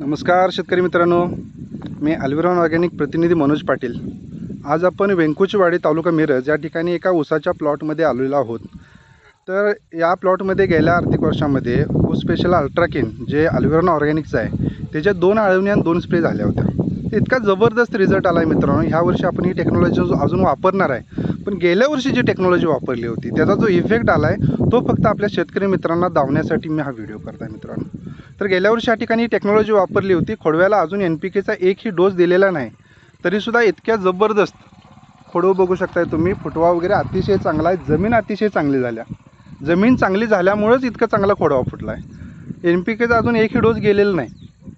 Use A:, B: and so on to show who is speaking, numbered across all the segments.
A: नमस्कार शेतकरी मित्रांनो. मी अल्विरॉन ऑर्गॅनिक प्रतिनिधी मनोज पाटील. आज आपण वेंकुचवाडी तालुका मिरज या ठिकाणी एका ऊसाच्या प्लॉटमध्ये आलेलो आहोत. तर या प्लॉटमध्ये गेल्या आर्थिक वर्षामध्ये ऊस स्पेशल अल्ट्राकिन जे अल्विरॉन ऑर्गॅनिकचं आहे त्याच्या दोन आळवणी आणि दोन स्प्रे झाल्या होत्या. इतका जबरदस्त रिझल्ट आला आहे मित्रांनो. ह्या वर्षी आपण ही टेक्नॉलॉजी अजून वापरणार आहे. पण गेल्या वर्षी जी टेक्नॉलॉजी वापरली होती त्याचा जो इफेक्ट आला आहे तो फक्त आपल्या शेतकरी मित्रांना दावण्यासाठी मी हा व्हिडिओ करत आहे मित्रांनो. तर गेल्या वर्षी या ठिकाणी टेक्नॉलॉजी वापरली होती खोडव्याला अजून एन पी केचा एकही डोस दिलेला नाही. तरीसुद्धा इतक्या जबरदस्त खोडव बघू शकताय तुम्ही फुटवा वगैरे अतिशय चांगला आहे जमीन अतिशय चांगली झाल्या. जमीन चांगली झाल्यामुळंच इतका चांगला खोडवा फुटला आहे एन पी केचा अजून एकही डोस गेलेला नाही.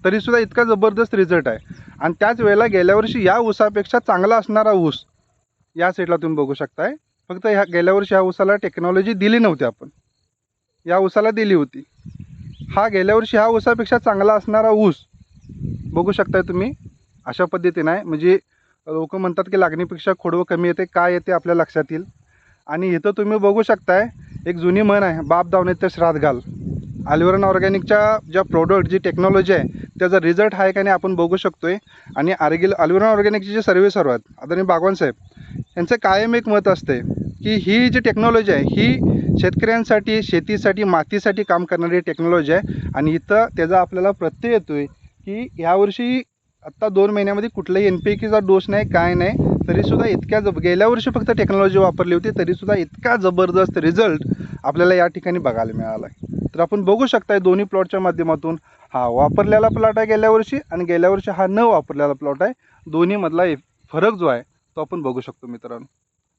A: तरीसुद्धा इतका जबरदस्त रिझल्ट आहे. आणि त्याच वेळेला गेल्या वर्षी या ऊसापेक्षा चांगला असणारा ऊस या साईडला तुम्ही बघू शकताय. फक्त ह्या गेल्या वर्षी ह्या ऊसाला टेक्नॉलॉजी दिली नव्हती आपण. या ऊसाला दिली होती. हा गेल्या वर्षी ह्या ऊसापेक्षा चांगला असणारा ऊस बघू शकताय तुम्ही. अशा पद्धतीनं आहे. म्हणजे लोक म्हणतात की लागणीपेक्षा खोडवं कमी येते. काय येते आपल्या लक्षात येईल. आणि इथं तुम्ही बघू शकताय एक जुनी म्हण आहे बाप दावणे तर श्राद्ध घाल. आलिवरन ऑर्गॅनिकच्या ज्या प्रोडक्ट जी टेक्नॉलॉजी आहे त्याचा रिझल्ट आहे का नाही आपण बघू शकतो आहे आणि आर्गिल अल्विरन ऑर्गॅनिकचे जे सर्व्हिस सर्व आहेत आदरणीय बागवान साहेब यांचं कायम एक मत असते की ही जी टेक्नॉलॉजी आहे ही शेतकऱ्यांसाठी शेतीसाठी मातीसाठी काम करणारी टेक्नॉलॉजी आहे आणि इथं त्याचा आपल्याला प्रत्यय येतो आहे की ह्यावर्षी आत्ता दोन महिन्यामध्ये कुठलाही एन पी केचा डोस नाही काय नाही तरीसुद्धा इतक्या जब गेल्या वर्षी फक्त टेक्नॉलॉजी वापरली होती तरीसुद्धा इतका जबरदस्त रिझल्ट आपल्याला या ठिकाणी बघायला मिळाला आहे तर आपण बघू शकताय दोन्ही प्लॉटच्या माध्यमातून हा वापरलेला प्लॉट आहे गेल्या वर्षी आणि गेल्या वर्षी हा न वापरलेला प्लॉट आहे. दोन्हीमधला एक फरक जो आहे तो आपण बघू शकतो मित्रांनो.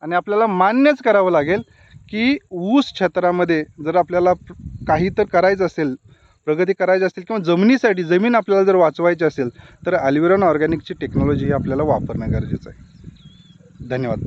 A: आणि आपल्याला मान्यच करावं लागेल की ऊस क्षेत्रामध्ये जर आपल्याला काही तर करायचं असेल प्रगती करायची असेल किंवा जमिनीसाठी जमीन आपल्याला जर वाचवायची असेल तर अल्विरॉन ऑर्गॅनिकची टेक्नॉलॉजी ही आपल्याला वापरणं गरजेचं आहे. धन्यवाद.